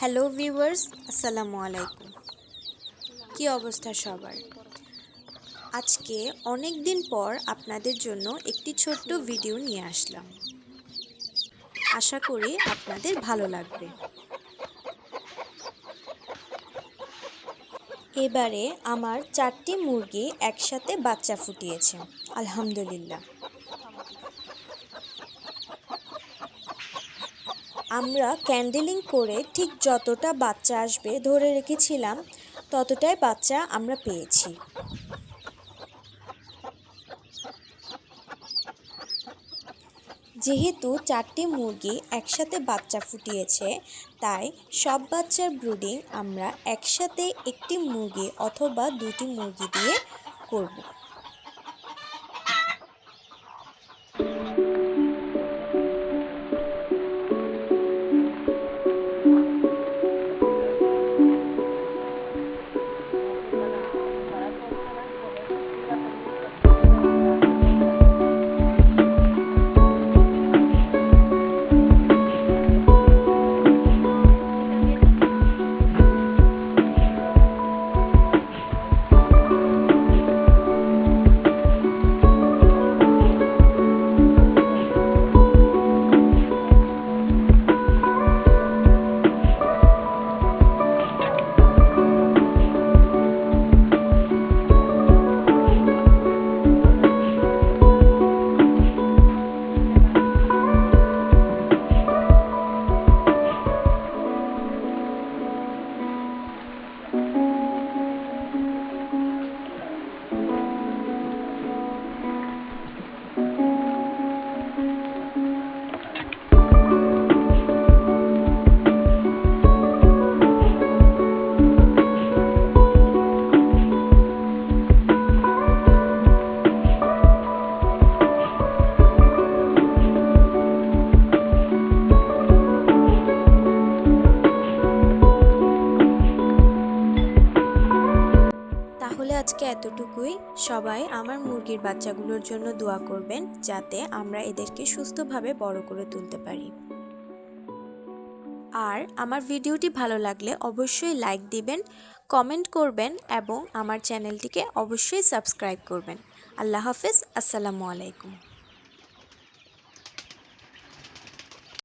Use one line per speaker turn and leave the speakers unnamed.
Hello viewers, আসসালামু আলাইকুম। কি অবস্থা সবার? আজকে অনেক দিন পর আপনাদের জন্য একটি ছোট্ট ভিডিও নিয়ে আসলাম। আশা করি আপনাদের ভালো লাগবে। এবারে আমার চারটি মুরগি একসাথে বাচ্চা ফুটিয়েছে, আলহামদুলিল্লাহ। আমরা ক্যান্ডেলিং করে ঠিক যতটা বাচ্চা আসবে ধরে রেখেছিলাম, ততটাই বাচ্চা আমরা পেয়েছি। যেহেতু চারটি মুরগি একসাথে বাচ্চা ফুটিয়েছে, তাই সব বাচ্চার ব্রুডিং আমরা একসাথে একটি মুরগি অথবা দুটি মুরগি দিয়ে করব। তাহলে আজকে এতটুকুই। সবাই আমার মুরগির বাচ্চাগুলোর জন্য দোয়া করবেন, যাতে আমরা এদেরকে সুস্থভাবে বড় করে তুলতে পারি। আর আমার ভিডিওটি ভালো লাগলে অবশ্যই লাইক দিবেন, কমেন্ট করবেন এবং আমার চ্যানেলটিকে অবশ্যই সাবস্ক্রাইব করবেন। আল্লাহ হাফেজ, আসসালামু আলাইকুম।